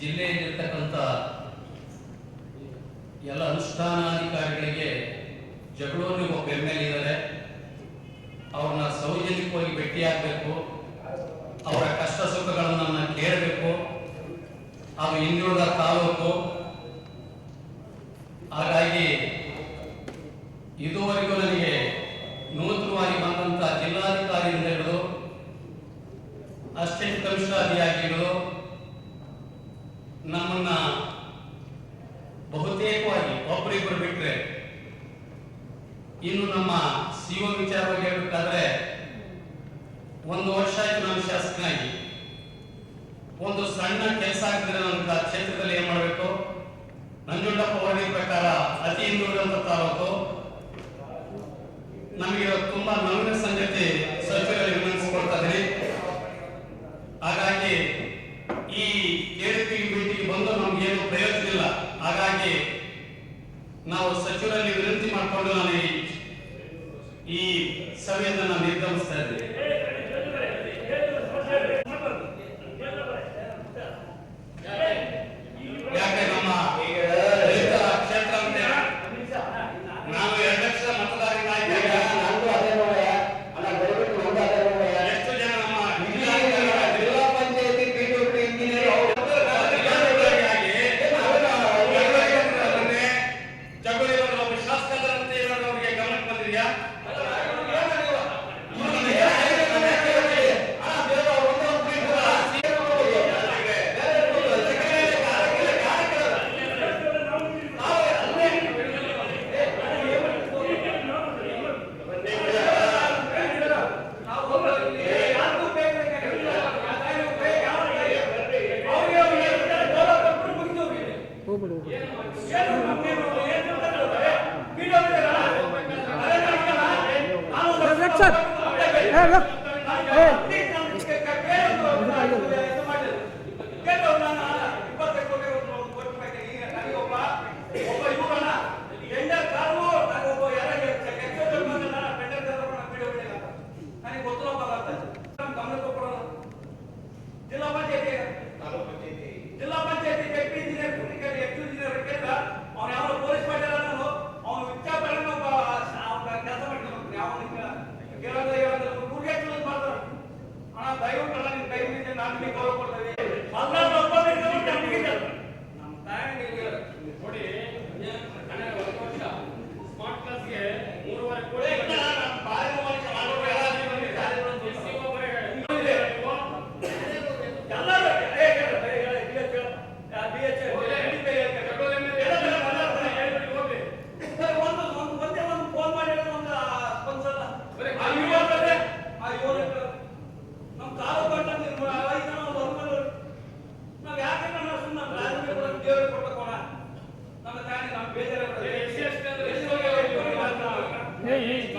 ಜಿಲ್ಲೆಯಲ್ಲಿರ್ತಕ್ಕಂಥ ಎಲ್ಲ ಅನುಷ್ಠಾನಾಧಿಕಾರಿಗಳಿಗೆ ಜಗಳೂರಿನ ಒಬ್ಬ M L ಇದ್ದಾರೆ ಅವ್ರನ್ನ ಸೌಜನ್ಯವಾಗಿ ಭೇಟಿಯಾಗಬೇಕು ಅವರ ಕಷ್ಟ ಸುಖಗಳನ್ನು ಕೇಳಬೇಕು. ಹಾಗೂ ಹಿಂದುಳಿದ ತಾಲೂಕು. ಹಾಗಾಗಿ ಇದುವರೆಗೂ ಬಹುತೇಕವಾಗಿ ಒಬ್ಬರಿಬ್ಬರು ಬಿಟ್ರೆ, ಇನ್ನು ನಮ್ಮ ಸಿಒ ವಿಚಾರವಾಗಿ ಹೇಳ್ಬೇಕಾದ್ರೆ, ಒಂದು ವರ್ಷ ಆಯ್ತು ನಾನು ಶಾಸಕನಾಗಿ ಒಂದು ಸಣ್ಣ ಕೆಲಸ ಆಗ್ತಿದ್ರೆ ನನ್ನ ಕ್ಷೇತ್ರದಲ್ಲಿ ಏನ್ ಮಾಡಬೇಕು? ನಂಜುಂಡಪ್ಪ ವರದಿ ಪ್ರಕಾರ ಅತಿ ಹಿಂದುಳಿದಂತ ತಾಲೂಕು. ನಮಗೆ ತುಂಬಾ ನವೀನ ಸಂಗತಿ ಸಚಿವರಲ್ಲಿ ವಿನಂತಿಸಿಕೊಳ್ತಾ ಇದ್ದೀನಿ ಹಾಗಾಗಿ ನಾವು ಸಚಿವರಲ್ಲಿ ವಿನಂತಿ ಮಾಡಿಕೊಂಡು ನಾನು ಈ- ಸಭೆಯನ್ನು ನಾನು ನಿರ್ಗಮಿಸ್ತಾ ಇದ್ದೀನಿ. 站！哎，来哎